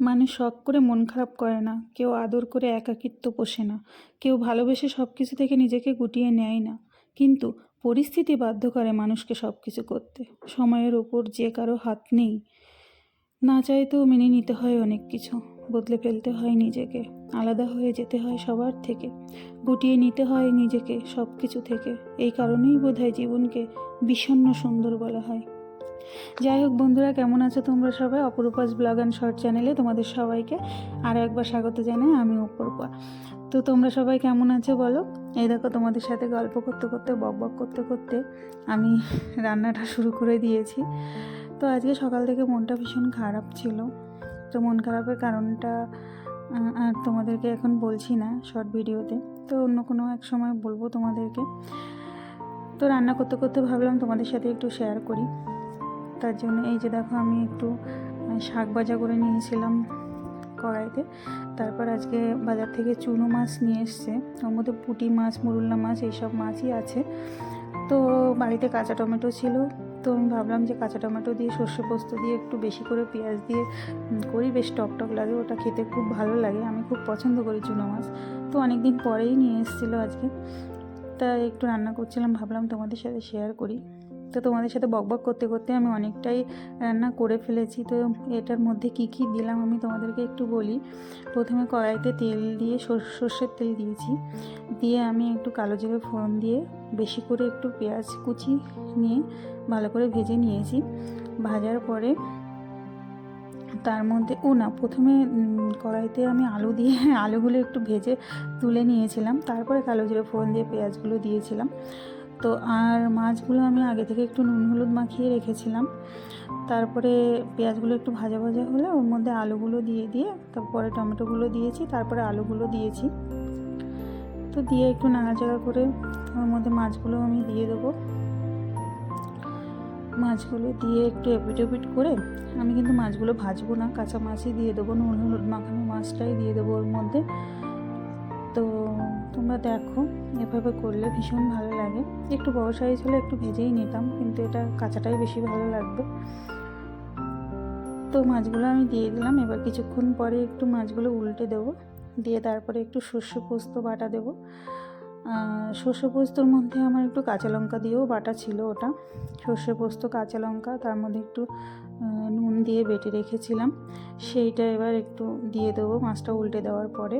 মানুষ শখ করে মন খারাপ করে না। কেউ আদর করে একাকিত্ব পোষে না। কেউ ভালোবেসে সব কিছু থেকে নিজেকে গুটিয়ে নেয় না। কিন্তু পরিস্থিতি বাধ্য করে মানুষকে সব কিছু করতে। সময়ের ওপর যে কারও হাত নেই। না চাইতেও মেনে নিতে হয় অনেক কিছু। বদলে ফেলতে হয় নিজেকে। আলাদা হয়ে যেতে হয় সবার থেকে। গুটিয়ে নিতে হয় নিজেকে সব কিছু থেকে। এই কারণেই বোধহয় জীবনকে বিষণ্ণ সুন্দর বলা হয়। যাই হোক বন্ধুরা, কেমন আছো তোমরা সবাই? অপরূপাস ব্লগ অ্যান্ড শর্ট চ্যানেলে তোমাদের সবাইকে আরও একবার স্বাগত জানাই, আমি অপরূপা। তো তোমরা সবাই কেমন আছো বলো? এই দেখো তোমাদের সাথে গল্প করতে করতে, বক বক করতে করতে আমি রান্নাটা শুরু করে দিয়েছি। তো আজকে সকাল থেকে মনটা ভীষণ খারাপ ছিল। তো মন খারাপের কারণটা আর তোমাদেরকে এখন বলছি না শর্ট ভিডিওতে তো অন্য কোনো এক সময় বলব তোমাদেরকে। তো রান্না করতে করতে ভাবলাম তোমাদের সাথে একটু শেয়ার করি। তার জন্য এই যে দেখো আমি একটু শাক ভাজা করে নিয়েছিলাম কড়াইতে। তারপর আজকে বাজার থেকে চুনো মাছ নিয়ে এসছে। ওর মধ্যে পুঁটি মাছ, মুরুল্লা মাছ, এইসব মাছই আছে। তো বাড়িতে কাঁচা টমেটো ছিল। তো আমি ভাবলাম যে কাঁচা টমেটো দিয়ে সর্ষে পোস্ত দিয়ে একটু বেশি করে পেঁয়াজ দিয়ে করি। বেশ টক টক লাগে, ওটা খেতে খুব ভালো লাগে। আমি খুব পছন্দ করি চুনো মাছ। তো অনেক দিন পরেই নিয়ে এসেছিল আজকে। তা একটু রান্না করছিলাম, ভাবলাম তোমাদের সাথে শেয়ার করি। তো তোমাদের সাথে বকবক করতে করতে আমি অনেকটাই রান্না করে ফেলেছি। তো এটার মধ্যে কি কি দিলাম আমি তোমাদেরকে একটু বলি। প্রথমে কড়াইতে তেল দিয়ে সর- সর্ষের তেল দিয়েছি। দিয়ে আমি একটু কালো জিরে ফোড়ন দিয়ে বেশি করে একটু পেঁয়াজ কুচি নিয়ে ভালো করে ভেজে নিয়েছি। ভাজার পরে তার মধ্যে, ও না, প্রথমে কড়াইতে আমি আলু দিয়ে আলুগুলো একটু ভেজে তুলে নিয়েছিলাম। তারপরে কালো জিরে ফোড়ন দিয়ে পেঁয়াজগুলো দিয়েছিলাম। তো আর মাছগুলো আমি আগে থেকে একটু নুন, হলুদ মাখিয়ে রেখেছিলাম। তারপরে পেঁয়াজগুলো একটু ভাজা ভাজা হলে ওর মধ্যে আলুগুলো দিয়ে দিয়ে তারপরে টমেটোগুলো দিয়েছি, তারপরে আলুগুলো দিয়েছি। তো দিয়ে একটু নাড়াচাড়া করে ওর মধ্যে মাছগুলো আমি দিয়ে দেবো। মাছগুলো দিয়ে একটু এপিট এপিট করে আমি কিন্তু মাছগুলো ভাজবো না, কাঁচা মাছই দিয়ে দেবো, নুন, হলুদ মাখানো মাছটাই দিয়ে দেবো ওর মধ্যে। তো তোমরা দেখো, এভাবে করলে ভীষণ ভালো লাগে। একটু বড় সাইজ হলে একটু ভেজেই নিতাম, কিন্তু এটা কাঁচাটাই বেশি ভালো লাগবে। তো মাছগুলো আমি দিয়ে দিলাম, এবার কিছুক্ষণ পরে একটু মাছগুলো উল্টে দেবো। দিয়ে তারপরে একটু সর্ষে পোস্ত বাটা দেবো। সর্ষে পোস্তর মধ্যে আমার একটু কাঁচা লঙ্কা দিয়েও বাটা ছিল ওটা। সর্ষে পোস্ত, কাঁচা লঙ্কা, তার মধ্যে একটু নুন দিয়ে বেটে রেখেছিলাম। সেইটা এবার একটু দিয়ে দেবো মাছটা উল্টে দেওয়ার পরে।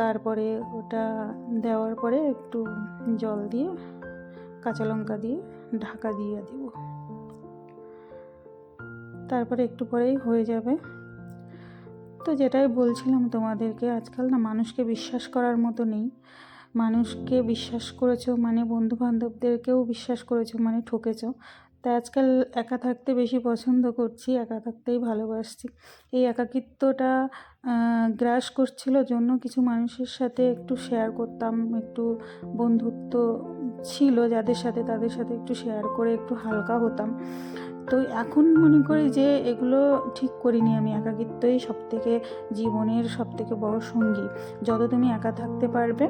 তারপরে ওটা দেওয়ার পরে একটু জল দিয়ে, কাঁচা লঙ্কা দিয়ে, ঢাকা দিয়ে দেবো। তারপরে একটু পরেই হয়ে যাবে। তো যেটাই বলছিলাম তোমাদেরকে, আজকাল না মানুষকে বিশ্বাস করার মতো নেই। মানুষকে বিশ্বাস করেছ মানে বন্ধু বান্ধবদেরকেও বিশ্বাস করেছ মানে ঠকেছো। তাই আজকাল একা থাকতে বেশি পছন্দ করছি, একা থাকতেই ভালোবাসছি। এই একাকিত্বটা গ্রাস করছিল জন্য কিছু মানুষের সাথে একটু শেয়ার করতাম, একটু বন্ধুত্ব ছিল যাদের সাথে, তাদের সাথে একটু শেয়ার করে একটু হালকা হতাম। তো এখন মনে করি যে এগুলো ঠিক করিনি আমি একাকিত্বই সব থেকে জীবনের সব থেকে বড় সঙ্গী। যত তুমি একা থাকতে পারবে,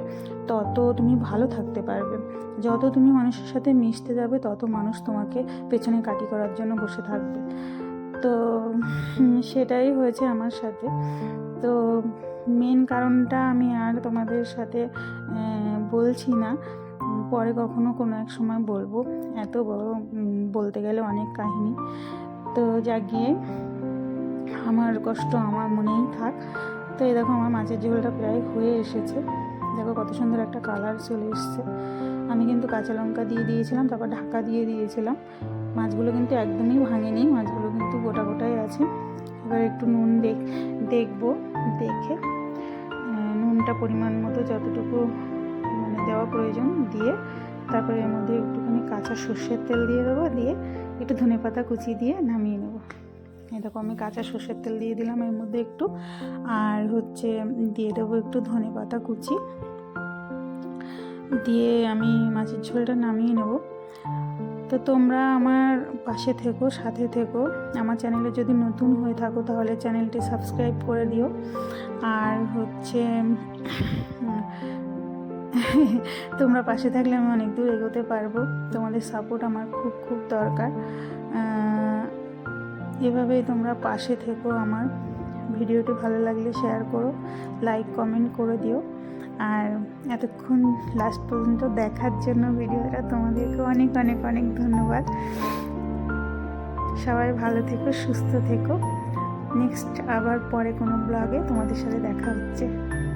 তত তুমি ভালো থাকতে পারবে। যত তুমি মানুষের সাথে মিশতে যাবে, তত মানুষ তোমাকে পেছনে কাটি করার জন্য বসে থাকবে। তো সেটাই হয়েছে আমার সাথে। তো মেন কারণটা আমি আর তোমাদের সাথে বলছি না। পরে কখনো কোনো এক সময় বলব। এত বড় বলতে গেলে অনেক কাহিনী। তো যা গিয়ে, আমার কষ্ট আমার মনেই থাক। তো এই দেখো আমার মাছের ঝোলটা প্রায় হয়ে এসেছে। দেখো কত সুন্দর একটা কালার চলে এসছে। আমি কিন্তু কাঁচা লঙ্কা দিয়ে দিয়েছিলাম, তারপর ঢাকা দিয়ে দিয়েছিলাম। মাছগুলো কিন্তু একদমই ভাঙেনি, মাছগুলো কিন্তু গোটা গোটাই আছে। এবার একটু নুন দেখ, দেখব, দেখে। নুনটা পরিমাণ মতো যতটুকু মানে দেওয়া প্রয়োজন দিয়ে, তারপরে এর মধ্যে একটুখানি কাঁচা সর্ষের তেল দিয়ে দেবো, দিয়ে একটু ধনে পাতা কুচি দিয়ে নামিয়ে নেব। দেখো, আমি কাঁচা সর্ষের তেল দিয়ে দিলাম এর মধ্যে একটু। আর হচ্ছে, দিয়ে দেবো একটু ধনে পাতা কুচি। দিয়ে আমি মাছের ঝোলটা নামিয়ে নেব। তো তোমরা আমার পাশে থেকো, সাথে থেকো। আমার চ্যানেলে যদি নতুন হয়ে থাকো, তাহলে চ্যানেলটি সাবস্ক্রাইব করে দিও। আর হচ্ছে, তোমরা পাশে থাকলে আমি অনেক দূর এগোতে পারব। তোমাদের সাপোর্ট আমার খুব খুব দরকার। এভাবেই তোমরা পাশে থেকো আমার। ভিডিওটি ভালো লাগলে শেয়ার করো লাইক কমেন্ট করে দিও। আর এতক্ষণ লাস্ট পর্যন্ত দেখার জন্য ভিডিওটা তোমাদেরকে অনেক অনেক অনেক ধন্যবাদ। সবাই ভালো থেকো, সুস্থ থেকো। নেক্সট আবার পরে কোনো ব্লগে তোমাদের সাথে দেখা হচ্ছে।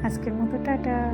আজকের মতো টাটা।